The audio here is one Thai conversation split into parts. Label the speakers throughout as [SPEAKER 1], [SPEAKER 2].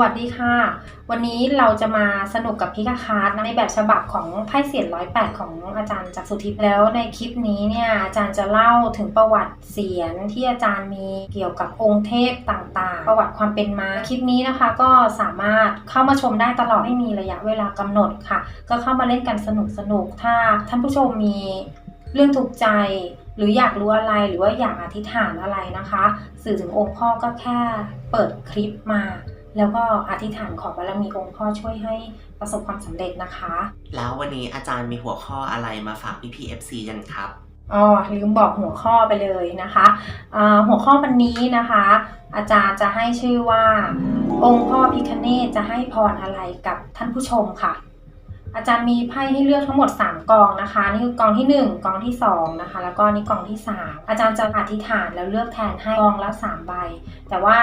[SPEAKER 1] วัสดีค่ะ วันนี้เราจะมาสนุกกับพิกาคาร์ดในแบบฉบับของไพ่เสียนร้อยแปดของอาจารย์จากสุทิพย์แล้วในคลิปนี้เนี่ยอาจารย์จะเล่าถึงประวัติเสียนที่อาจารย์มีเกี่ยวกับองค์เทพต่างๆ ประวัติความเป็นมาคลิปนี้นะคะ ก็สามารถเข้ามาชมได้ตลอดไม่มีระยะเวลากำหนดค่ะ ก็เข้ามาเล่นกันสนุกๆถ้าท่านผู้ชมมีเรื่องถูกใจหรืออยากรู้อะไรหรือว่าอยากอธิษฐานอะไรนะคะ สื่อถึงองค์พ่อก็แค่เปิดคลิปมา แล้วก็อธิษฐานขอบารมีองค์พ่อช่วยให้ประสบความสำเร็จนะคะ
[SPEAKER 2] แล้ววันนี้อาจารย์มีหัวข้ออะไรมาฝากพี่พีเอฟซีกันครับ
[SPEAKER 1] อ๋อลืมบอกหัวข้อไปเลยนะคะอ่าหัวข้อวันนี้นะคะ อาจารย์จะให้ชื่อว่า องค์พ่อพิคเนตจะให้พรอะไรกับท่านผู้ชมค่ะ อาจารย์มีไพ่ให้เลือกทั้งหมด 3กองนะคะ นี่คือกองที่ 1กองที่2นะคะ แล้วก็นี่กองที่ 3 อาจารย์จะอธิษฐานแล้วเลือกแทนให้กองละ3ใบ แต่ว่า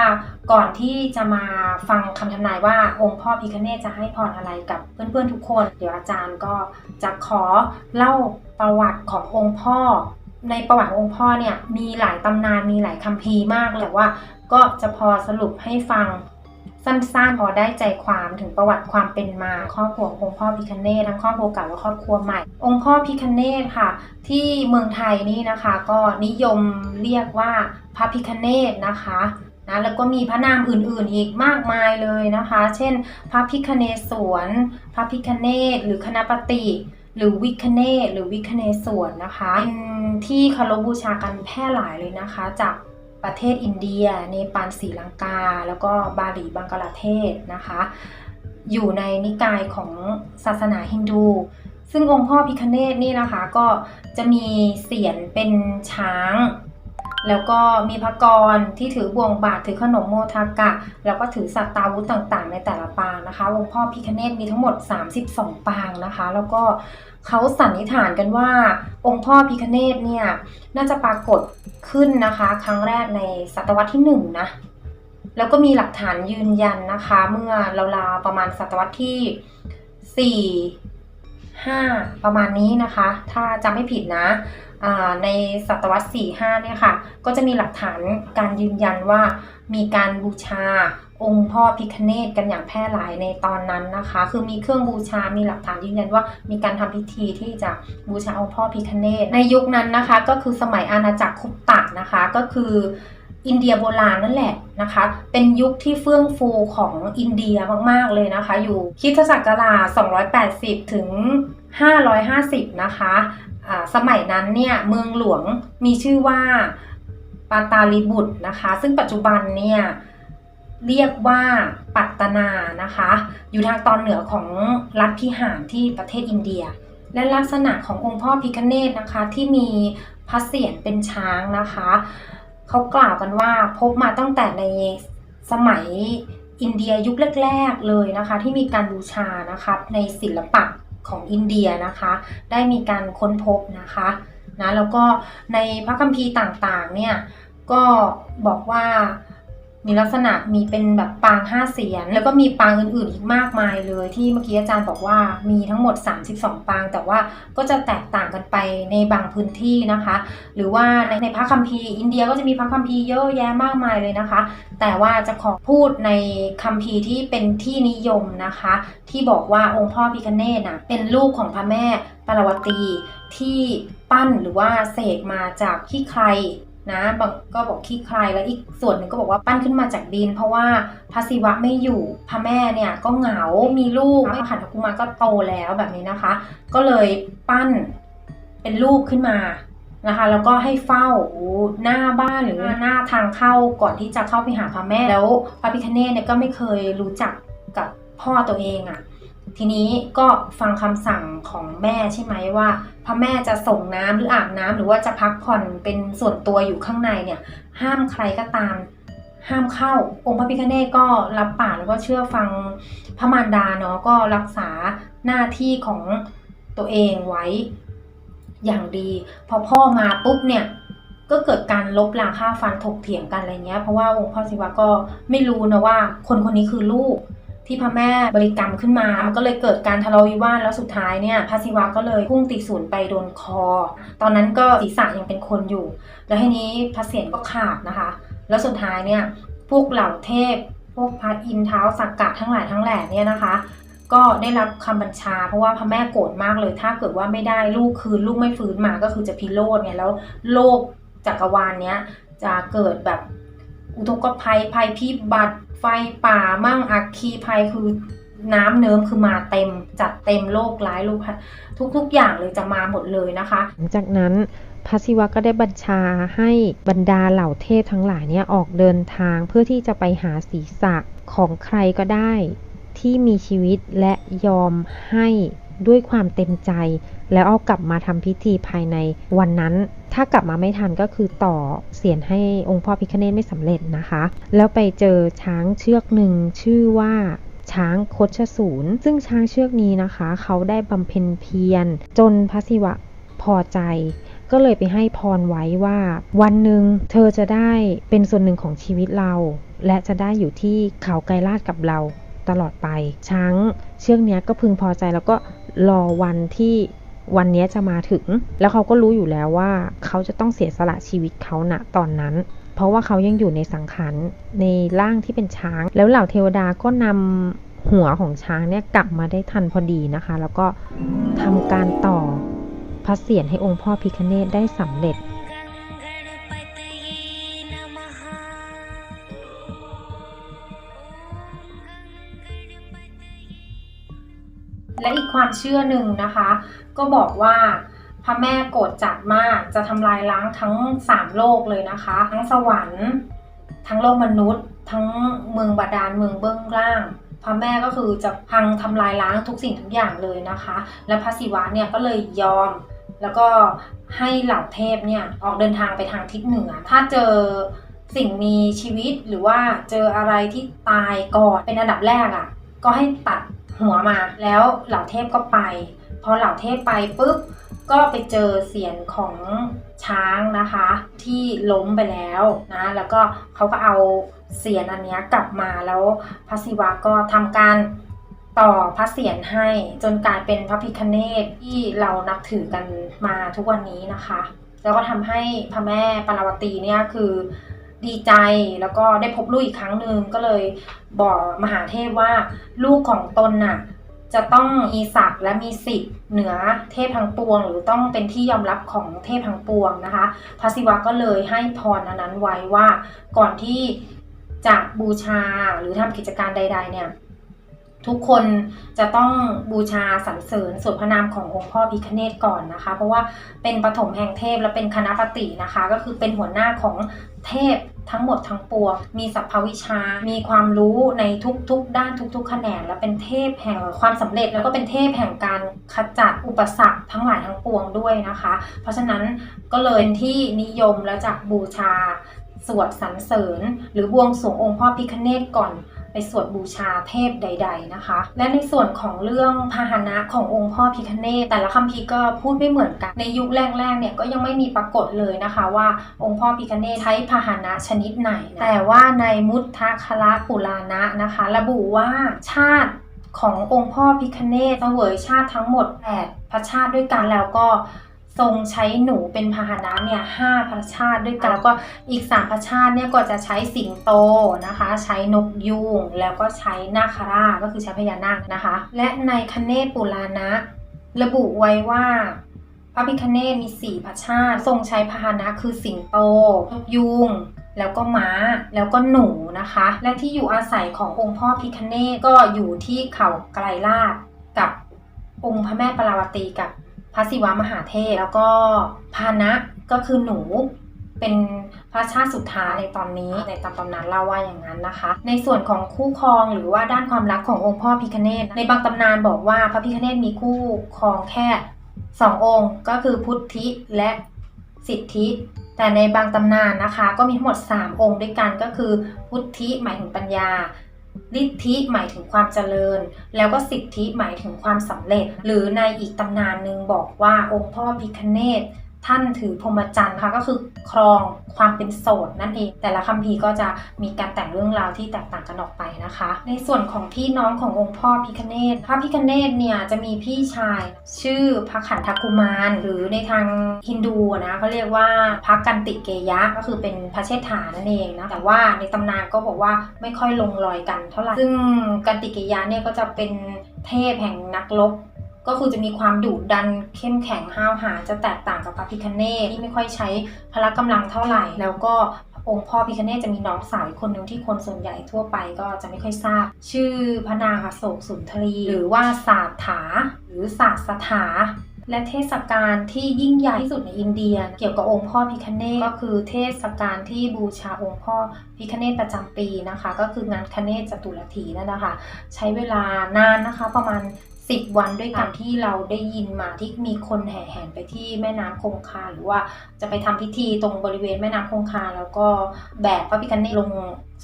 [SPEAKER 1] ก่อนที่จะมาฟังคำทำนายว่าองค์พ่อพิคเนตจะให้พรอะไรกับเพื่อนๆทุกคน เดี๋ยวอาจารย์ก็จะขอเล่าประวัติขององค์พ่อ ในประวัติององค์พ่อเนี่ยมีหลายตำนานมีหลายคัมภีร์มากเลยว่า ก็จะพอสรุปให้ฟัง สั้นๆพอได้ใจความถึงประวัติความเป็นมาครอบครัวององค์พ่อพิคเนตทั้งครอบครัวเก่าและครอบครัวใหม่ องค์พ่อพิคเนตค่ะ ที่เมืองไทยนี่นะคะ ก็นิยมเรียกว่าพระพิคเนตนะคะนะแล้วก็มีพระนามอื่นๆอีกมากมายเลยนะคะ เช่น พระพิคเนศวรพระพิคเนตหรือคณปฏิหรือวิคเนตหรือวิคเนศวรนะคะเป็นที่เคารพบูชากันแพร่หลายเลยนะคะ จาก ประเทศอินเดีย เนปาลศรีลังกา แล้วก็บาหลีบังกลาเทศนะคะ อยู่ในนิกายของศาสนาฮินดู ซึ่งองค์พ่อพิคเนตนี่นะคะก็จะมีเสียนเป็นช้าง แล้วก็มีพระกรที่ถือบ่วงบาทถือขนมโมทากะ แล้วก็ถือสัตตาวุธต่างๆ ในแต่ละปางนะคะองค์พ่อพิคเนตมีทั้งหมด 32 ปางนะคะ แล้วก็เขาสันนิษฐานกันว่า องค์พ่อพิคเนตเนี่ยน่าจะปรากฏขึ้นนะคะ ครั้งแรกในศตวรรษที่หนึ่งนะแล้วก็มีหลักฐานยืนยันนะคะ เมื่อราวๆประมาณศตวรรษที่ 4 5 ประมาณนี้นะคะ ถ้าจำไม่ผิดนะ ในศตวรรษ 4 5 เนี่ยค่ะ ก็จะมีหลักฐานการยืนยันว่ามีการบูชาองค์พ่อพิคเนตกันอย่างแพร่หลายในตอนนั้นนะคะ คือมีเครื่องบูชา มีหลักฐานยืนยันว่ามีการทำพิธีที่จะบูชาองค์พ่อพิคเนตในยุคนั้นนะคะ ก็คือสมัยอาณาจักรคุปตะนะคะ ก็คืออินเดียโบราณนั่นแหละนะคะ เป็นยุคที่เฟื่องฟูของอินเดียมาก ๆ เลยนะคะ อยู่คริสตศักราช280 ถึง 550 นะคะ สมัยนั้นเนี่ยเมืองหลวงมีชื่อว่าปาตาลิบุตรนะคะ ซึ่งปัจจุบันเนี่ยเรียกว่าปัตตนานะคะ อยู่ทางตอนเหนือของรัฐพิหารที่ประเทศอินเดีย และลักษณะขององค์พ่อพิคเนตนะคะที่มีพระเศียรเป็นช้างนะคะเขากล่าวกันว่าพบมาตั้งแต่ในสมัยอินเดียยุคแรก ๆเลยนะคะ ที่มีการบูชานะคะในศิลปะ ของอินเดียนะคะ ได้มีการค้นพบนะคะนะแล้วก็ในพระคัมภีร์ต่างๆเนี่ยก็บอกว่า มีลักษณะมีเป็นแบบปางห้าเสียน แล้วก็มีปางอื่นๆอีกมากมายเลย ที่เมื่อกี้อาจารย์บอกว่ามีทั้งหมด 32 ปาง แต่ว่าก็จะแตกต่างกันไปในบางพื้นที่นะคะ หรือว่าในในพระคัมภีร์อินเดียก็จะมีพระคัมภีร์เยอะแยะมากมายเลยนะคะ แต่ว่าจะขอพูดในคัมภีร์ที่เป็นที่นิยมนะคะ ที่บอกว่าองค์พ่อพิคเนตนะเป็นลูกของพระแม่ปารวตีที่ปั้นหรือว่าเสกมาจากขี้ใคร นะบางก็บอกขี้ใครแล้วอีกส่วนหนึ่งก็บอกว่าปั้นขึ้นมาจากดิน เพราะว่าพระศิวะไม่อยู่พระแม่เนี่ยก็เหงา มีลูกพระขันธกุมารก็โตแล้วแบบนี้นะคะ ก็เลยปั้นเป็นรูปขึ้นมานะคะแล้วก็ให้เฝ้าหน้าบ้านหรือหน้าทางเข้าก่อนที่จะเข้าไปหาพระแม่แล้วพระพิคเนตเนี่ยก็ไม่เคยรู้จักกับพ่อตัวเองอะ่ะ ทีนี้ก็ฟังคำสั่งของแม่ใช่ไหมว่าพระแม่จะส่งน้ำหรืออาบน้ำหรือว่าจะพักผ่อนเป็นส่วนตัวอยู่ข้างในเนี่ย ห้ามใครก็ตาม ห้ามเข้า องค์พระพิฆเนศก็รับปากแล้วก็เชื่อฟังพระมารดาเนาะก็รักษาหน้าที่ของตัวเองไว้อย่างดี พอพ่อมาปุ๊บเนี่ยก็เกิดการลบลาค่าฟันถกเถียงกันอะไรเงี้ยเพราะว่าองค์พ่อศิวะก็ไม่รู้นะว่า คนคนนี้คือลูก ที่พระแม่บริกรรมขึ้นมา ก็เลยเกิดการทะเลาะวิวาทแล้วสุดท้ายเนี่ยพระศิวะก็เลยพุ่งติศูนย์ไปโดนคอ ตอนนั้นก็ศีรษะยังเป็นคนอยู่ แล้วทีนี้พระเศียรก็ขาดนะคะ แล้วสุดท้ายเนี่ยพวกเหล่าเทพ พวกพระอินเท้าสักกะทั้งหลายทั้งแหล่เนี่ยนะคะ ก็ได้รับคำบัญชา เพราะว่าพระแม่โกรธมากเลย ถ้าเกิดว่าไม่ได้ลูกคืนลูกไม่ฟื้นมาก็คือจะพิโรธเนี่ยแล้วโลกจักรวาลเนี้ยจะเกิดแบบ อุทกภัยภัยพิบัติไฟป่ามั่งอัคคีภัยคือน้ำเนิ้มคือมาเต็ม จัดเต็มโลกร้ายโลกทุกๆอย่างเลยจะมาหมดเลยนะคะ
[SPEAKER 3] หลังจากนั้นพระศิวะก็ได้บัญชาให้บรรดาเหล่าเทพทั้งหลายเนี่ยออกเดินทางเพื่อที่จะไปหาศีรษะของใครก็ได้ที่มีชีวิตและยอมให้ด้วยความเต็มใจ แล้วเอากลับมาทำพิธีภายในวันนั้น ถ้ากลับมาไม่ทันก็คือต่อเสียนให้องค์พ่อพิคเนตไม่สำเร็จนะคะ แล้วไปเจอช้างเชือกหนึ่งชื่อว่าช้างคดชสูรซึ่งช้างเชือกนี้นะคะ เขาได้บำเพ็ญเพียร จนพระศิวะพอใจ ก็เลยไปให้พรไว้ว่า วันหนึ่งเธอจะได้เป็นส่วนหนึ่งของชีวิตเรา และจะได้อยู่ที่เขาไกรลาดกับเราตลอดไป ช้างเชือกนี้ก็พึงพอใจแล้วก็รอวันที่ วันนี้จะมาถึง แล้วเขาก็รู้อยู่แล้วว่า เขาจะต้องเสียสละชีวิตเขาณตอนนั้น เพราะว่าเขายังอยู่ในสังขารในร่างที่เป็นช้าง แล้วเหล่าเทวดาก็นำหัวของช้างเนี่ยกลับมาได้ทันพอดีนะคะ แล้วก็ทำการต่อพระเศียรให้องค์พ่อพิคเนตได้สำเร็จ
[SPEAKER 1] และอีกความเชื่อหนึ่งนะคะ ก็บอกว่าพระแม่โกรธจัดมากจะทำลายล้างทั้งสามโลกเลยนะคะ ทั้งสวรรค์ ทั้งโลกมนุษย์ ทั้งเมืองบาดาลเมืองเบื้องล่างพระแม่ก็คือจะพังทำลายล้างทุกสิ่งทุกอย่างเลยนะคะ และพระศิวะเนี่ยก็เลยยอม แล้วก็ให้เหล่าเทพเนี่ยออกเดินทางไปทางทิศเหนือ ถ้าเจอสิ่งมีชีวิตหรือว่าเจออะไรที่ตายก่อนเป็นอันดับแรกอะ่ะ ก็ให้ตัด หัวมาแล้วเหล่าเทพก็ไป พอเหล่าเทพไปปุ๊บก็ไปเจอเสียนของช้างนะคะ ที่ล้มไปแล้วนะแล้วก็เขาก็เอาเสียนอันนี้กลับมาแล้วพระศิวะก็ทำการต่อพระเสียรให้จนกลายเป็นพระพิคเนตที่เรานับถือกันมาทุกวันนี้นะคะ แล้วก็ทำให้พระแม่ปาราวตีเนี่ยคือ ดีใจแล้วก็ได้พบลูกอีกครั้งหนึ่งก็เลยบอกมหาเทพว่าลูกของตนน่ะจะต้องมีศักดิ์และมีสิทธิ์เหนือเทพทั้งปวง หรือต้องเป็นที่ยอมรับของเทพทั้งปวงนะคะพระศิวะก็เลยให้พรอันนั้นไว้ว่าก่อนที่จะบูชาหรือทำกิจการใด ๆ เนี่ย ทุกคนจะต้องบูชาสรรเสริญสวดพระนามขององค์พ่อพิคเนตก่อนนะคะ เพราะว่าเป็นปฐมแห่งเทพและเป็นคณะปฏินะคะ ก็คือเป็นหัวหน้าของเทพทั้งหมดทั้งปวงมีสัพพวิชา มีความรู้ในทุกๆ ด้านทุกๆ แขนง และเป็นเทพแห่งความสำเร็จ แล้วก็เป็นเทพแห่งการขจัดอุปสรรคทั้งหลายทั้งปวงด้วยนะคะ เพราะฉะนั้นก็เลยเป็นที่นิยมและจากบูชาสวดสรรเสริญ หรือบวงสรวงองค์พ่อพิคเนตก่อน ไปสวดบูชาเทพใด ๆนะคะ และในส่วนของเรื่องพาหนะขององค์พ่อพิคเนตแต่ละคัมภีร์ก็พูดไม่เหมือนกัน ในยุคแรกๆเนี่ยก็ยังไม่มีปรากฏเลยนะคะว่าองค์พ่อพิคเนตใช้พาหนะชนิดไหน แต่ว่าในมุทธคละปุราณะนะคะ ระบุว่าชาติขององค์พ่อพิคเนตเสวยชาติทั้งหมด 8 พระชาติด้วยกันแล้วก็ ทรงใช้หนูเป็นพาหนะเนี่ยห้าพระชาติด้วยกันแล้วก็อีกสามพระชาติเนี่ยก็จะใช้สิงโตนะคะ ใช้นกยูงแล้วก็ใช้นาคราชก็คือใช้พญานาคนะคะ และในคเนศปุราณะระบุไว้ว่าพระพิคเนตมีสี่พระชาติ ทรงใช้พาหนะคือสิงโตนกยูงแล้วก็ม้าแล้วก็หนูนะคะ และที่อยู่อาศัยขององค์พ่อพิคเนตก็อยู่ที่เขาไกรลาดกับองค์พระแม่ปาราวตีกับ พระศิวะมหาเทพแล้วก็พานะก็คือหนูเป็นพระชาติสุดท้ายในตอนนี้ในตามตำนานเล่าว่าอย่างนั้นนะคะ ในส่วนของคู่ครองหรือว่าด้านความรักขององค์พ่อพิคเนตในบางตำนานบอกว่าพระพิคเนตมีคู่ครองแค่สององค์ ก็คือพุทธิและสิทธิ แต่ในบางตำนานนะคะ ก็มีทั้งหมด 3 องค์ด้วยกันก็คือพุทธิหมายถึงปัญญา ฤทธิหมายถึงความเจริญ แล้วก็สิทธิหมายถึงความสำเร็จ หรือในอีกตำนานหนึ่งบอกว่าองค์พ่อพิคเนต ท่านถือพรหมจรรย์ค่ะก็คือครองความเป็นโสดนั่นเอง แต่ละคัมภีร์ก็จะมีการแต่งเรื่องราวที่แตกต่างกันออกไปนะคะ ในส่วนของพี่น้องขององค์พ่อพิคเนตพระพิคเนตเนี่ยจะมีพี่ชายชื่อพระขันธกุมาร หรือในทางฮินดูนะเขาเรียกว่าพระกันติเกยะก็คือเป็นพระเชษฐานั่นเองนะแต่ว่าในตำนานก็บอกว่าไม่ค่อยลงรอยกันเท่าไหร่ซึ่งกันติเกยะเนี่ยก็จะเป็นเทพแห่งนักรบ ก็คือจะมีความดุดันเข้มแข็งห้าวหาญจะแตกต่างกับพระพิคเนตที่ไม่ค่อยใช้พละกำลังเท่าไหร่ แล้วก็องค์พ่อพิคเนตจะมีน้องสาวอีกคนหนึ่งที่คนส่วนใหญ่ทั่วไปก็จะไม่ค่อยทราบ ชื่อพระนางโศกสุนทรีหรือว่าศาสถา หรือศาสถาและเทศกาลที่ยิ่งใหญ่ที่สุดในอินเดีย เกี่ยวกับองค์พ่อพิคเนตก็คือเทศกาลที่บูชาองค์พ่อพิคเนตประจำปีนะคะ ก็คืองานคเนศจตุรถีนั่นนะคะ ใช้เวลานานนะคะประมาณ 10วันด้วยกันที่เราได้ยินมาที่มีคนแห่แหนไปที่แม่น้ำคงคาหรือว่าจะไปทำพิธีตรงบริเวณแม่น้ำคงคา แล้วก็แบกพระพิคเนตลง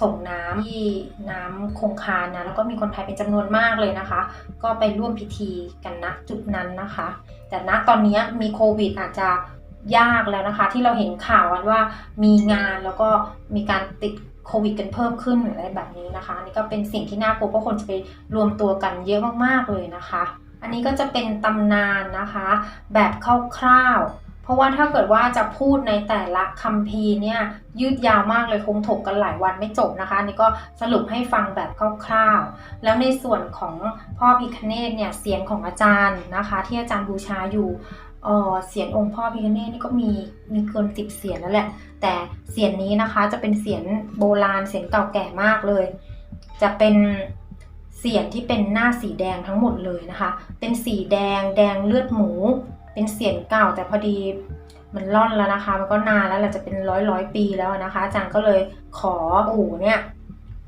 [SPEAKER 1] ส่งน้ำที่น้ำคงคานะแล้วก็มีคนไทยเป็นจำนวนมากเลยนะคะ ก็ไปร่วมพิธีกันณจุดนั้นนะคะ แต่ณตอนนี้มีโควิดอาจจะยากแล้วนะคะ ที่เราเห็นข่าวกันว่ามีงานแล้วก็มีการติด โควิดกันเพิ่มขึ้นหรืออะไรแบบนี้นะคะอันนี้ก็เป็นสิ่งที่น่ากลัวเพราะคนจะไปรวมตัวกันเยอะมากๆเลยนะคะ อันนี้ก็จะเป็นตำนานนะคะ แบบคร่าวๆเพราะว่าถ้าเกิดว่าจะพูดในแต่ละคัมภีร์เนี่ยยืดยาวมากเลยคงถกกันหลายวันไม่จบนะคะอันนี้ก็สรุปให้ฟังแบบคร่าวๆแล้วในส่วนของพ่อพิคเนตเนี่ยเสียงของอาจารย์นะคะ ที่อาจารย์บูชาอยู่ เออเสียงองค์พ่อพิคเนตนี่ก็มีมีเกินสิบเสียงแล้วแหละ แต่เสียงนี้นะคะจะเป็นเสียงโบราณเสียงเก่าแก่มากเลย จะเป็นเสียงที่เป็นหน้าสีแดงทั้งหมดเลยนะคะ เป็นสีแดงแดงเลือดหมู เป็นเสียงเก่าแต่พอดีมันล่อนแล้วนะคะ มันก็นานแล้วแหละจะเป็นร้อยร้อยปีแล้วนะคะอาจารย์ก็เลยขอปู่เนี่ย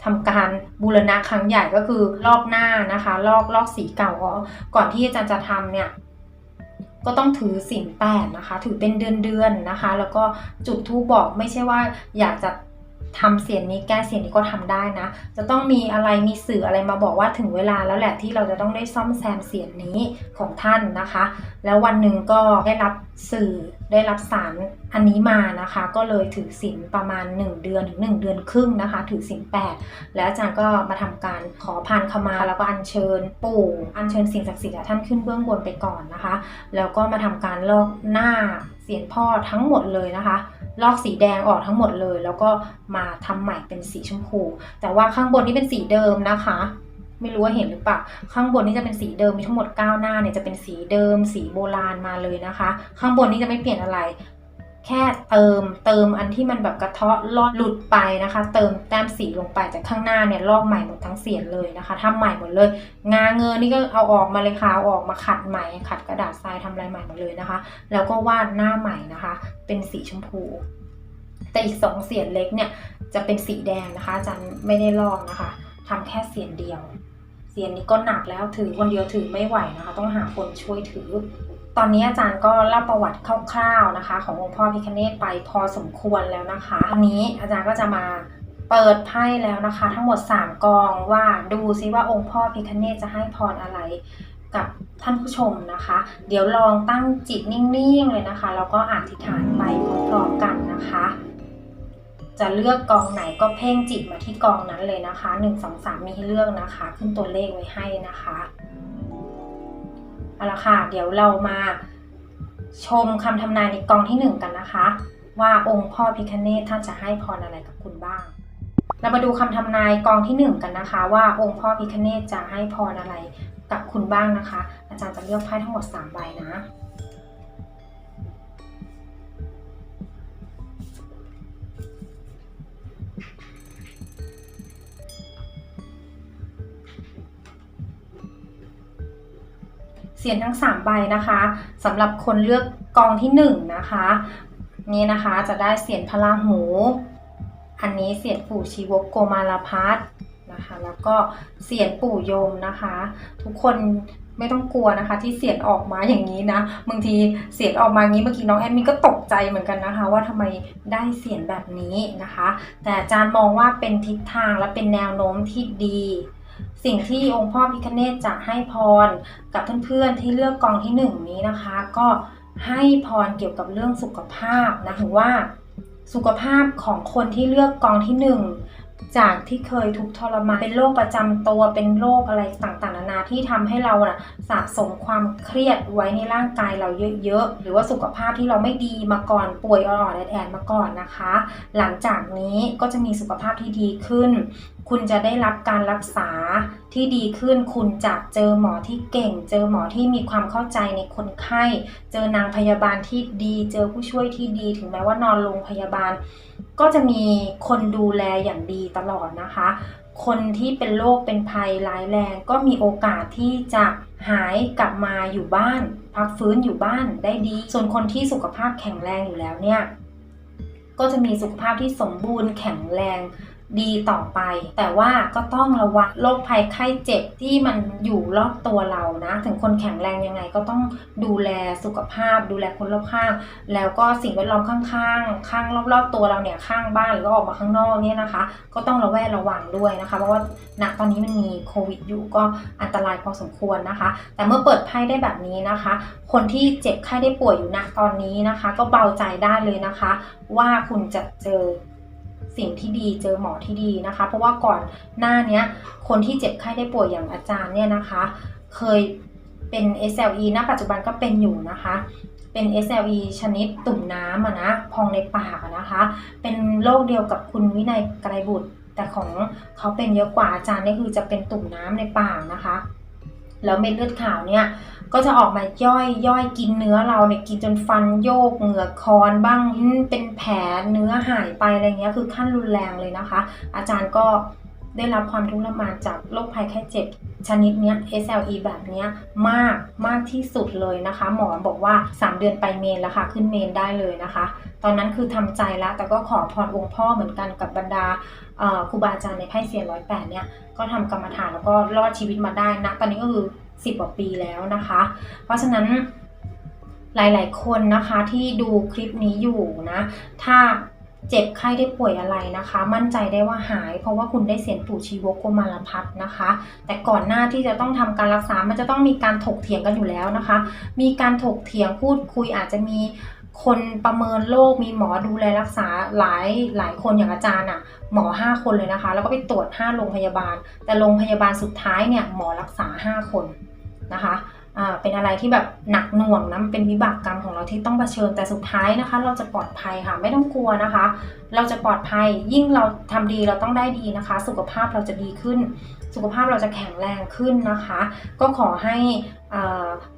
[SPEAKER 1] ทำการบูรณะครั้งใหญ่ก็คือลอกหน้านะคะ ลอกลอกสีเก่าก่อนที่อาจารย์จะทำเนี่ย ก็ต้องถือศีลแปดนะคะ ถือเป็นเดือนเดือนๆนะคะ แล้วก็จุดทูบบอกไม่ใช่ว่าอยากจะ ทำเสียงนี้แก้เสียงนี้ก็ทำได้นะ จะต้องมีอะไรมีสื่ออะไรมาบอกว่าถึงเวลาแล้วแหละที่เราจะต้องได้ซ่อมแซมเสียงนี้ของท่านนะคะ แล้ววันหนึ่งก็ได้รับสื่อได้รับสารอันนี้มานะคะ ก็เลยถือศีลประมาณ 1 เดือนถึง1เดือนครึ่งนะคะ ถือศีลแปดแล้วอาจารย์ก็มาทำการขอพานขมาแล้วก็อัญเชิญปู่อัญเชิญสิ่งศักดิ์สิทธิ์ท่านขึ้นเบื้องบนไปก่อนนะคะ แล้วก็มาทำการลอกหน้าเสียงพ่อทั้งหมดเลยนะคะ ลอกสีแดงออกทั้งหมดเลย แล้วก็มาทำใหม่เป็นสีชมพู แต่ว่าข้างบนนี่เป็นสีเดิมนะคะ ไม่รู้ว่าเห็นหรือเปล่าข้างบนนี่จะเป็นสีเดิมมีทั้งหมด 9 หน้าเนี่ยจะเป็นสีเดิม สีโบราณมาเลยนะคะ ข้างบนนี่จะไม่เปลี่ยนอะไร แค่เติมเติมอันที่มันแบบกระเทาะลอดหลุดไปนะคะ เติมแต้มสีลงไปแต่ข้างหน้าเนี่ยลอกใหม่หมดทั้งเสียงเลยนะคะทำใหม่หมดเลย งาเงินนี่ก็เอาออกมาเลยค่ะเอาออกมาขัดใหม่ขัดกระดาษทรายทำอะไรใหม่หมดเลยนะคะ แล้วก็วาดหน้าใหม่นะคะ เป็นสีชมพู แต่อีกสองเสียงเล็กเนี่ยจะเป็นสีแดงนะคะจารย์ไม่ได้ลอกนะคะทำแค่เสียงเดียว เสียงนี้ก็หนักแล้วถือคนเดียวถือไม่ไหวนะคะ ต้องหาคนช่วยถือ ตอนนี้อาจารย์ก็เล่าประวัติคร่าวๆนะคะ ขององค์พ่อพิคเนตไปพอสมควรแล้วนะคะอันนี้อาจารย์ก็จะมาเปิดไพ่แล้วนะคะ ทั้งหมด 3 กองว่าดูซิว่าองค์พ่อพิคเนตจะให้พรอะไรกับท่านผู้ชมนะคะ เดี๋ยวลองตั้งจิตนิ่งๆเลยนะคะแล้วก็อธิษฐานไปพร้อมๆกันนะคะ จะเลือกกองไหนก็เพ่งจิตมาที่กองนั้นเลยนะคะ 1 2 3 มีให้เลือกนะคะ ขึ้นตัวเลขไว้ให้นะคะ เอาละค่ะ เดี๋ยวเรามาชมคำทำนายในกองที่1กันนะคะ ว่าองค์พ่อพิคเนตท่านจะให้พรอะไรกับคุณบ้าง เรามาดูคำทำนายกองที่1กันนะคะ ว่าองค์พ่อพิคเนตจะให้พรอะไรกับคุณบ้างนะคะ อาจารย์จะเลือกไพ่ทั้งหมด 3 ใบนะ เสียงทั้ง 3 ใบนะคะสำหรับคนเลือกกองที่ 1 นะคะ นี่นะคะจะได้เสียงพลาหู อันนี้เสียงปู่ชีวกโกมาลพัทนะคะแล้วก็เสียงปู่โยมนะคะ ทุกคนไม่ต้องกลัวนะคะ ที่เสียงออกมาอย่างนี้นะบางทีเสียงออกมาอย่างนี้เมื่อกี้น้องแอมมี่ก็ตกใจเหมือนกันนะคะ ว่าทำไมได้เสียงแบบนี้นะคะ แต่อาจารย์มองว่าเป็นทิศทางและเป็นแนวโน้มที่ดี สิ่งที่องค์พ่อพิคเนตจะให้พรกับเพื่อนๆที่เลือกกองที่หนึ่งนี้นะคะ ก็ให้พรเกี่ยวกับเรื่องสุขภาพนะถือว่าสุขภาพของคนที่เลือกกองที่หนึ่งจากที่เคยทุกทรมานเป็นโรคประจำตัวเป็นโรคอะไรต่างๆนานาที่ทำให้เราน่ะสะสมความเครียดไว้ในร่างกายเราเยอะๆหรือว่าสุขภาพที่เราไม่ดีมาก่อนป่วยอ่อนแอดมาก่อนนะคะ หลังจากนี้ก็จะมีสุขภาพที่ดีขึ้นคุณจะได้รับการรักษาที่ดีขึ้น คุณจะเจอหมอที่เก่ง เจอหมอที่มีความเข้าใจในคนไข้ เจอนางพยาบาลที่ดี เจอผู้ช่วยที่ดี ถึงแม้ว่านอนโรงพยาบาล ก็จะมีคนดูแลอย่างดีตลอดนะคะ คนที่เป็นโรคเป็นภัยร้ายแรงก็มีโอกาสที่จะหายกลับมาอยู่บ้าน พักฟื้นอยู่บ้านได้ดี ส่วนคนที่สุขภาพแข็งแรงอยู่แล้วเนี่ย ก็จะมีสุขภาพที่สมบูรณ์แข็งแรง ดีต่อไป แต่ว่าก็ต้องระวังโรคภัยไข้เจ็บที่มันอยู่รอบตัวเรานะ ถึงคนแข็งแรงยังไงก็ต้องดูแลสุขภาพ ดูแลคนรอบข้าง แล้วก็สิ่งแวดล้อมข้างๆ ข้างรอบๆตัวเราเนี่ยข้างบ้านหรือออกมาข้างนอกเนี่ยนะคะ ก็ต้องระแวดระวังด้วยนะคะ เพราะว่าณตอนนี้มันมีโควิดอยู่ก็อันตรายพอสมควรนะคะ แต่เมื่อเปิดไพ่ได้แบบนี้นะคะ คนที่เจ็บไข้ได้ป่วยอยู่ณตอนนี้นะคะ ก็เบาใจได้เลยนะคะ ว่าคุณจะเจอ สิ่งที่ดีเจอหมอที่ดีนะคะ เพราะว่าก่อนหน้านี้คนที่เจ็บไข้ได้ป่วยอย่างอาจารย์เนี่ยนะคะ เคยเป็น SLE ณ ปัจจุบันก็เป็นอยู่นะคะเป็น SLE ชนิดตุ่มน้ำอะนะ พองในปากนะคะ เป็นโรคเดียวกับคุณวินัยไกรบุตร แต่ของเขาเป็นเยอะกว่าอาจารย์นี่คือจะเป็นตุ่มน้ำในปากนะคะ แล้วเม็ดเลือดขาวเนี่ยก็จะออกมาย่อยย่อยกินเนื้อเราเนี่ยกินจนฟันโยกเหงือกคอนบ้างเป็นแผลเนื้อหายไปอะไรเงี้ยคือขั้นรุนแรงเลยนะคะ อาจารย์ก็ได้รับความทุกข์ทรมานจากโรคภัยแค่เจ็บชนิดเนี้ย SLE แบบเนี้ยมากมากที่สุดเลยนะคะ หมอบอกว่า 3 เดือนไปเมนแล้วค่ะ ขึ้นเมนได้เลยนะคะ ตอนนั้นคือทำใจแล้ว แต่ก็ขอพรองค์พ่อเหมือนกันกับบรรดาครูบาอาจารย์ในไพ่เซียนร้อยแปดเนี่ยก็ทำกรรมฐานแล้วก็รอดชีวิตมาได้นะตอนนี้ก็คือ10กว่าปีแล้วนะคะ เพราะฉะนั้นหลาย ๆ คนนะคะที่ดูคลิปนี้อยู่นะ ถ้าเจ็บไข้ได้ป่วยอะไรนะคะ มั่นใจได้ว่าหาย เพราะว่าคุณได้เสียนปู่ชีวกโกมารพัฒน์นะคะ แต่ก่อนหน้าที่จะต้องทำการรักษา มันจะต้องมีการถกเถียงกันอยู่แล้วนะคะ มีการถกเถียงพูดคุยอาจจะมี คนประเมินโรคมีหมอดูแลรักษาหลายหลายคนอย่างอาจารย์อะหมอ 5 คนเลยนะคะ แล้วก็ไปตรวจ 5 โรงพยาบาล แต่โรงพยาบาลสุดท้ายเนี่ยหมอรักษา 5 คนนะคะอ่าเป็นอะไรที่แบบหนักหน่วงนะเป็นวิบากกรรมของเราที่ต้องเผชิญแต่สุดท้ายนะคะ เราจะปลอดภัยค่ะไม่ต้องกลัวนะคะ เราจะปลอดภัยยิ่งเราทำดีเราต้องได้ดีนะคะ สุขภาพเราจะดีขึ้น สุขภาพเราจะแข็งแรงขึ้นนะคะ ก็ขอให้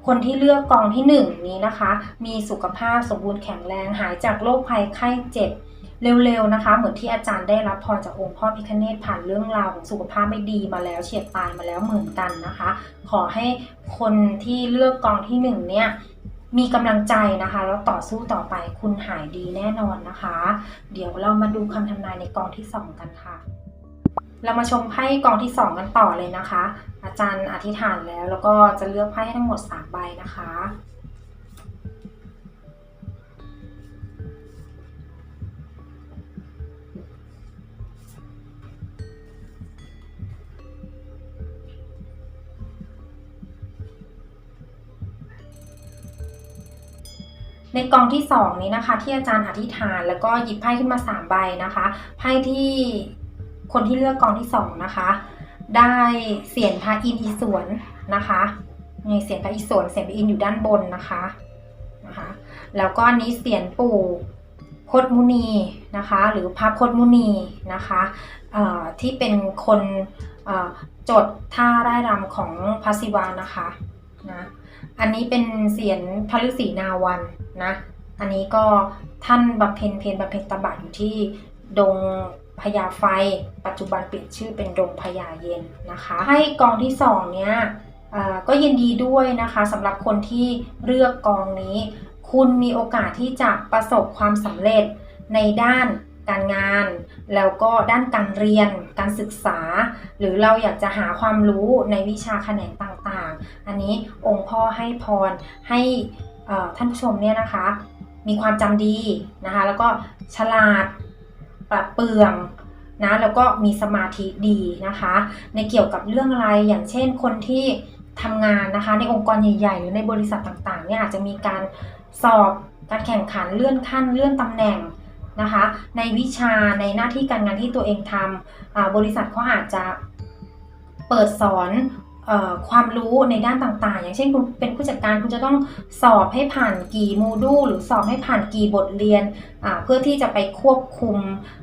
[SPEAKER 1] คนที่เลือกกองที่หนึ่งนี้นะคะ มีสุขภาพสมบูรณ์แข็งแรงหายจากโรคภัยไข้เจ็บเร็วๆนะคะ เหมือนที่อาจารย์ได้รับพรจากองค์พ่อพิคเนตผ่านเรื่องราวของสุขภาพไม่ดีมาแล้วเฉียดตายมาแล้วเหมือนกันนะคะ ขอให้คนที่เลือกกองที่หนึ่งเนี่ยมีกำลังใจนะคะ แล้วต่อสู้ต่อไปคุณหายดีแน่นอนนะคะ เดี๋ยวเรามาดูคำทำนายในกองที่สองกันค่ะ เรามาชมไพ่กองที่สองกันต่อเลยนะคะ อาจารย์อธิษฐานแล้ว แล้วก็จะเลือกไพ่ให้ทั้งหมดสามใบนะคะ ในกองที่สองนี้นะคะ ที่อาจารย์อธิษฐานแล้วก็หยิบไพ่ขึ้นมาสามใบนะคะไพ่ที่ คนที่เลือกกองที่สองนะคะ ได้เสียนพระอินทร์อีสวนนะคะนี่เสียนพระอินทร์สวนเสียนพระอินทร์อยู่ด้านบนนะคะนะคะ แล้วก็อันนี้เสียนปู่คดมุนีนะคะ หรือพระคดมุนีนะคะที่เป็นคนจดท่าไร่รำของพระศิวานะคะนะอันนี้เป็นเสียนพระฤาษีนาวันนะ อันนี้ก็ท่านบำเพ็ญเพียรบำเพ็ญตบะอยู่ที่ดง พญาไฟ ปัจจุบันเปลี่ยนชื่อเป็นดงพญาเย็นนะคะให้กองที่สองเนี้ยก็ยินดีด้วยนะคะสำหรับคนที่เลือกกองนี้ คุณมีโอกาสที่จะประสบความสำเร็จในด้านการงาน แล้วก็ด้านการเรียน การศึกษา หรือเราอยากจะหาความรู้ในวิชาแขนงต่างๆ อันนี้องค์พ่อให้พรให้ท่านผู้ชมเนี่ยนะคะ มีความจำดีนะคะ แล้วก็ฉลาด ปราดเปรื่องนะแล้วก็มีสมาธิดีนะคะ ในเกี่ยวกับเรื่องอะไรอย่างเช่นคนที่ทำงานนะคะ ในองค์กรใหญ่ๆ หรือในบริษัทต่างๆเนี่ยอาจจะมีการสอบการแข่งขันเลื่อนขั้นเลื่อนตำแหน่งนะคะ ในวิชาในหน้าที่การงานที่ตัวเองทำบริษัทเขาอาจจะเปิดสอน ความรู้ในด้านต่างๆ อย่างเช่นคุณเป็นผู้จัดการคุณจะต้องสอบให้ผ่านกี่โมดูลหรือสอบให้ผ่านกี่บทเรียน เพื่อที่จะไปควบคุม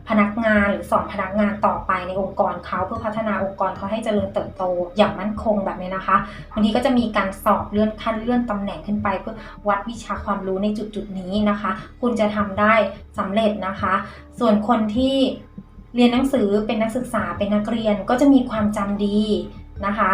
[SPEAKER 1] พนักงานหรือสอนพนักงานต่อไปในองค์กรเขาเพื่อพัฒนาองค์กรเขาให้เจริญเติบโตอย่างมั่นคงแบบนี้นะคะบางทีก็จะมีการสอบเลื่อนขั้นเลื่อนตำแหน่งขึ้นไป เพื่อวัดวิชาความรู้ในจุดๆนี้นะคะ คุณจะทำได้สำเร็จนะคะ ส่วนคนที่เรียนหนังสือเป็นนักศึกษาเป็นนักเรียนก็จะมีความจำดีนะคะ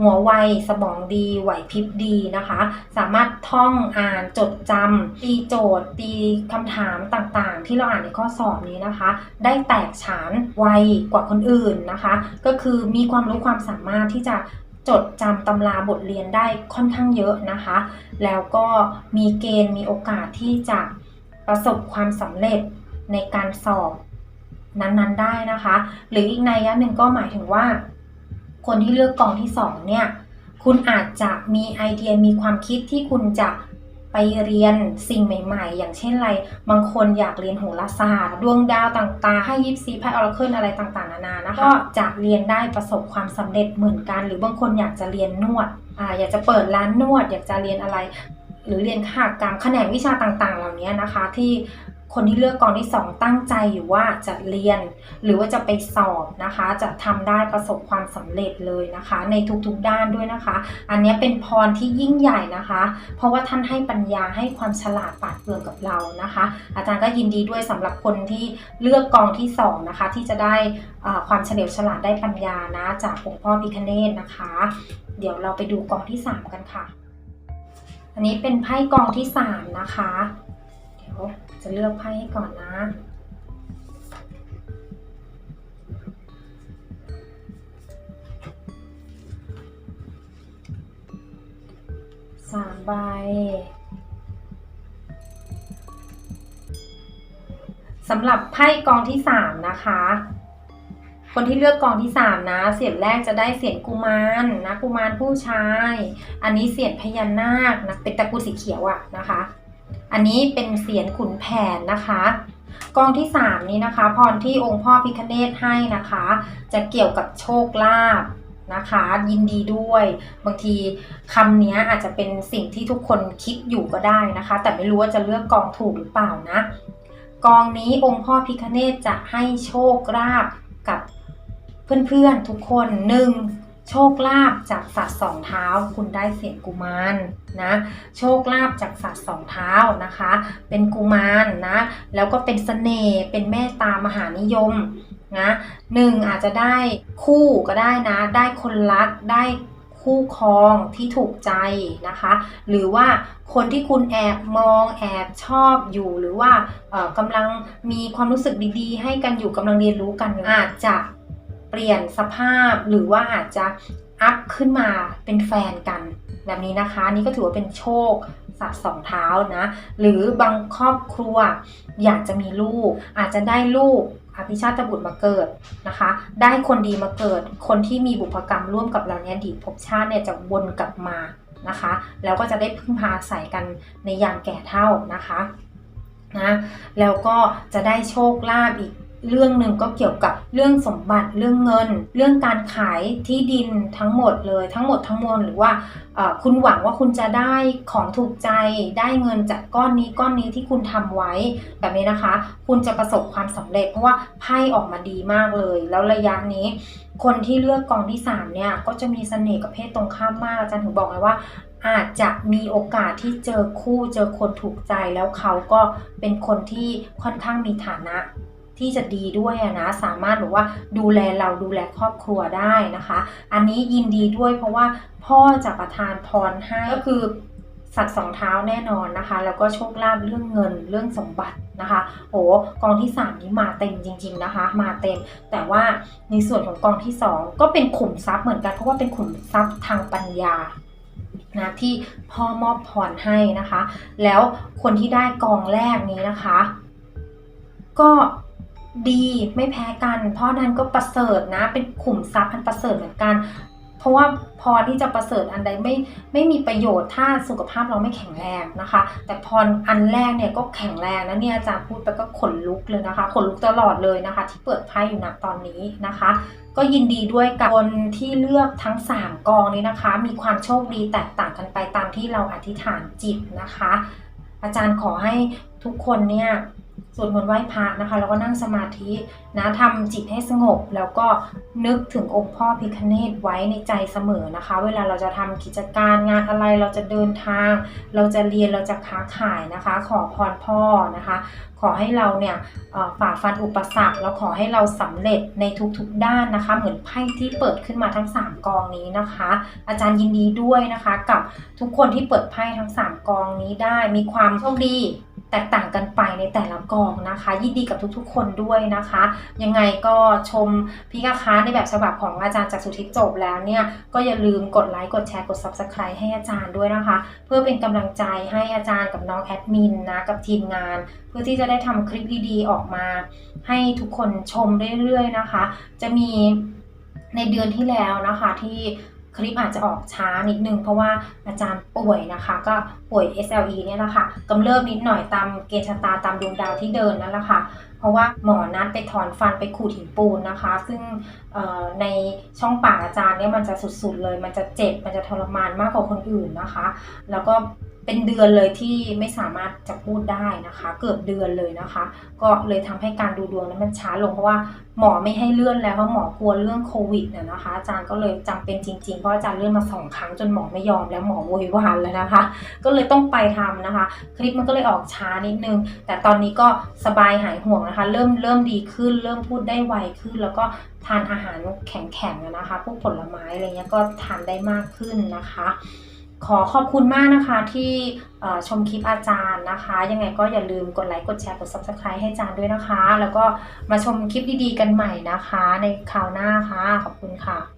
[SPEAKER 1] หัวไวสมองดีไหวพริบดีนะคะ สามารถท่องอ่านจดจำตีโจทย์ ตีคำถามต่างๆ ที่เราอ่านในข้อสอบนี้นะคะ ได้แตกฉานไวกว่าคนอื่นนะคะ ก็คือมีความรู้ความสามารถที่จะจดจำตำราบทเรียนได้ค่อนข้างเยอะนะคะ แล้วก็มีเกณฑ์มีโอกาสที่จะประสบความสำเร็จในการสอบนั้นๆได้นะคะ หรืออีกในยะหนึ่งก็หมายถึงว่า คนที่เลือกกองที่สองเนี่ย คุณอาจจะมีไอเดียมีความคิดที่คุณจะไปเรียนสิ่งใหม่ ๆ อย่างเช่นอะไร บางคนอยากเรียนโหราศาสตร์ดวงดาวต่างๆ ให้ยิปซีไพ่ออราเคิลอะไรต่างๆ นานานะคะก็จะเรียนได้ประสบความสำเร็จเหมือนกัน หรือบางคนอยากจะเรียนนวดอ่าอยากจะเปิดร้านนวด อยากจะเรียนอะไร หรือเรียนขากรรมแขนงวิชาต่างๆ เหล่านี้นะคะที่ คนที่เลือกกองที่สองตั้งใจอยู่ว่าจะเรียน หรือว่าจะไปสอบนะคะ จะทำได้ประสบความสำเร็จเลยนะคะ ในทุกๆด้านด้วยนะคะ อันนี้เป็นพรที่ยิ่งใหญ่นะคะ เพราะว่าท่านให้ปัญญาให้ความฉลาดปาดเปรื่องกับเรานะคะ อาจารย์ก็ยินดีด้วยสำหรับคนที่เลือกกองที่สองนะคะ ที่จะได้ความเฉลียวฉลาดได้ปัญญานะ จากองค์พ่อพิคเนตนะคะ เดี๋ยวเราไปดูกองที่สามกันค่ะ อันนี้เป็นไพ่กองที่สามนะคะ เดี๋ยว จะเลือกไพ่ให้ก่อนนะ สามใบ สำหรับไพ่กองที่สามนะคะ คนที่เลือกกองที่สามนะ เสียงแรกจะได้เสียงกุมารนะ กุมารผู้ชาย อันนี้เสียงพญานาคนะ เป็นตะกรุสีเขียวอะนะคะ อันนี้เป็นเสียงขุนแผนนะคะกองที่สามนี้นะคะ พรที่องค์พ่อพิคเนตให้นะคะ จะเกี่ยวกับโชคลาภนะคะ ยินดีด้วย บางทีคำนี้อาจจะเป็นสิ่งที่ทุกคนคิดอยู่ก็ได้นะคะ แต่ไม่รู้ว่าจะเลือกกองถูกหรือเปล่านะ กองนี้องค์พ่อพิคเนตจะให้โชคลาภกับเพื่อนๆทุกคนหนึ่ง โชคลาภจากสัตว์สองเท้า คุณได้เสียงกุมารนะ โชคลาภจากสัตว์สองเท้านะคะ เป็นกุมารนะ แล้วก็เป็นเสน่ห์เป็นเมตตามหานิยมนะหนึ่งอาจจะได้คู่ก็ได้นะ ได้คนรักได้คู่ครองที่ถูกใจนะคะ หรือว่าคนที่คุณแอบมองแอบชอบอยู่หรือว่ากำลังมีความรู้สึกดีๆ ให้กันอยู่กำลังเรียนรู้กันอาจจะ เปลี่ยนสภาพหรือว่าอาจจะอัพขึ้นมาเป็นแฟนกัน แบบนี้นะคะ นี่ก็ถือว่าเป็นโชคสัตว์สองเท้านะ หรือบางครอบครัวอยากจะมีลูก อาจจะได้ลูกอภิชาติบุตรมาเกิดนะคะ ได้คนดีมาเกิด คนที่มีบุพกรรมร่วมกับเราเนี่ยดีภพชาติเนี่ยจะวนกลับมานะคะ แล้วก็จะได้พึ่งพาอาศัยกันในยามแก่เท่านะคะนะแล้วก็จะได้โชคลาภอีก เรื่องหนึ่งก็เกี่ยวกับเรื่องสมบัติเรื่องเงิน เรื่องการขายที่ดินทั้งหมดเลยทั้งหมดทั้งมวลหรือว่าคุณหวังว่าคุณจะได้ของถูกใจได้เงินจากก้อนนี้ก้อนนี้ที่คุณทำไว้แบบนี้นะคะ คุณจะประสบความสำเร็จ เพราะว่าไพ่ออกมาดีมากเลย แล้วระยะนี้คนที่เลือกกองที่สามเนี่ยก็จะมีเสน่ห์กับเพศตรงข้ามมากอาจารย์ถึงบอกเลยว่า อาจจะมีโอกาสที่เจอคู่เจอคนถูกใจแล้วเขาก็เป็นคนที่ค่อนข้างมีฐานะ ที่จะดีด้วยอะนะ สามารถแบบว่าดูแลเราดูแลครอบครัวได้นะคะ อันนี้ยินดีด้วยเพราะว่าพ่อจะประทานพรให้ก็คือสัตว์สองเท้าแน่นอนนะคะ แล้วก็โชคลาภเรื่องเงินเรื่องสมบัตินะคะโอ้กองที่สามนี้มาเต็มจริง ๆนะคะ มาเต็ม แต่ว่าในส่วนของกองที่สองก็เป็นขุมทรัพย์เหมือนกันเพราะว่าเป็นขุมทรัพย์ทางปัญญานะที่พ่อมอบพรให้นะคะ แล้วคนที่ได้กองแรกนี้นะคะ ก็ ดีไม่แพ้กัน เพราะนั้นก็ประเสริฐนะ เป็นขุมทรัพย์อันประเสริฐเหมือนกัน เพราะว่าพรที่จะประเสริฐอันใดไม่ไม่มีประโยชน์ถ้าสุขภาพเราไม่แข็งแรงนะคะ แต่พรอันแรกเนี่ยก็แข็งแรงนะเนี่ยอาจารย์พูดไปก็ขนลุกเลยนะคะขนลุกตลอดเลยนะคะ ที่เปิดไพ่อยู่ณตอนนี้นะคะ ก็ยินดีด้วยกับคนที่เลือกทั้ง 3 กองนี้นะคะ มีความโชคดีแตกต่างกันไปตามที่เราอธิษฐานจิตนะคะ อาจารย์ขอให้ทุกคนเนี่ย สวดมนต์ไหว้พระนะคะ แล้วก็นั่งสมาธินะทำจิตให้สงบ แล้วก็นึกถึงองค์พ่อพิคเนตไว้ในใจเสมอนะคะ เวลาเราจะทำกิจการงานอะไรเราจะเดินทาง เราจะเรียนเราจะค้าขายนะคะ ขอพรพ่อนะคะ ขอให้เราเนี่ยฝ่าฟันอุปสรรคแล้วขอให้เราสำเร็จในทุกๆด้านนะคะ เหมือนไพ่ที่เปิดขึ้นมาทั้ง 3 กองนี้นะคะ อาจารย์ยินดีด้วยนะคะ กับทุกคนที่เปิดไพ่ทั้ง 3 กองนี้ได้มีความโชคดี แตกต่างกันไปในแต่ละกองนะคะ ยินดีกับทุกๆ คนด้วยนะคะ ยังไงก็ชมพี่กาค้าในแบบฉบับของอาจารย์จากสุทธิจบแล้วเนี่ย ก็อย่าลืมกดไลค์กดแชร์กด Subscribe ให้อาจารย์ด้วยนะคะ เพื่อเป็นกำลังใจให้อาจารย์กับน้องแอดมินนะ กับทีมงาน เพื่อที่จะได้ทำคลิปดีๆออกมา ให้ทุกคนชมเรื่อยๆนะคะ จะมีในเดือนที่แล้วนะคะที่ คลิปอาจจะออกช้านิดนึง เพราะว่าอาจารย์ป่วยนะคะ ก็ป่วย SLE เนี่ยแหละค่ะกำเริบนิดหน่อยตามเกณฑ์ชะตาตามดวงดาวที่เดินนั่นแหละค่ะ เพราะว่าหมอนัดไปถอนฟันไปขูดหินปูนนะคะ ซึ่งในช่องปากอาจารย์เนี่ยมันจะสุดๆเลย มันจะเจ็บมันจะทรมานมากกว่าคนอื่นนะคะ แล้วก็ เป็นเดือนเลยที่ไม่สามารถจะพูดได้นะคะ เกือบเดือนเลยนะคะ ก็เลยทำให้การดูดวงนั้นมันช้าลงเพราะว่าหมอไม่ให้เลื่อนแล้วเพราะหมอกลัวเรื่องโควิดน่ะนะคะอาจารย์ก็เลยจำเป็นจริงๆเพราะอาจารย์เลื่อนมาสองครั้งจนหมอไม่ยอมแล้วหมอโวยวานแล้วนะคะ ก็เลยต้องไปทำนะคะ คลิปมันก็เลยออกช้านิดนึง แต่ตอนนี้ก็สบายหายห่วงนะคะ เริ่มเริ่มดีขึ้น เริ่มพูดได้ไวขึ้น แล้วก็ทานอาหารแข็งๆนะคะ พวกผลไม้อะไรเงี้ยก็ทานได้มากขึ้นนะคะ ขอขอบคุณมากนะคะที่ชมคลิปอาจารย์นะคะ ยังไงก็อย่าลืมกดไลค์กดแชร์กด subscribe ให้อาจารย์ด้วยนะคะ แล้วก็มาชมคลิปดีๆกันใหม่นะคะ ในคราวหน้าค่ะ ขอบคุณค่ะ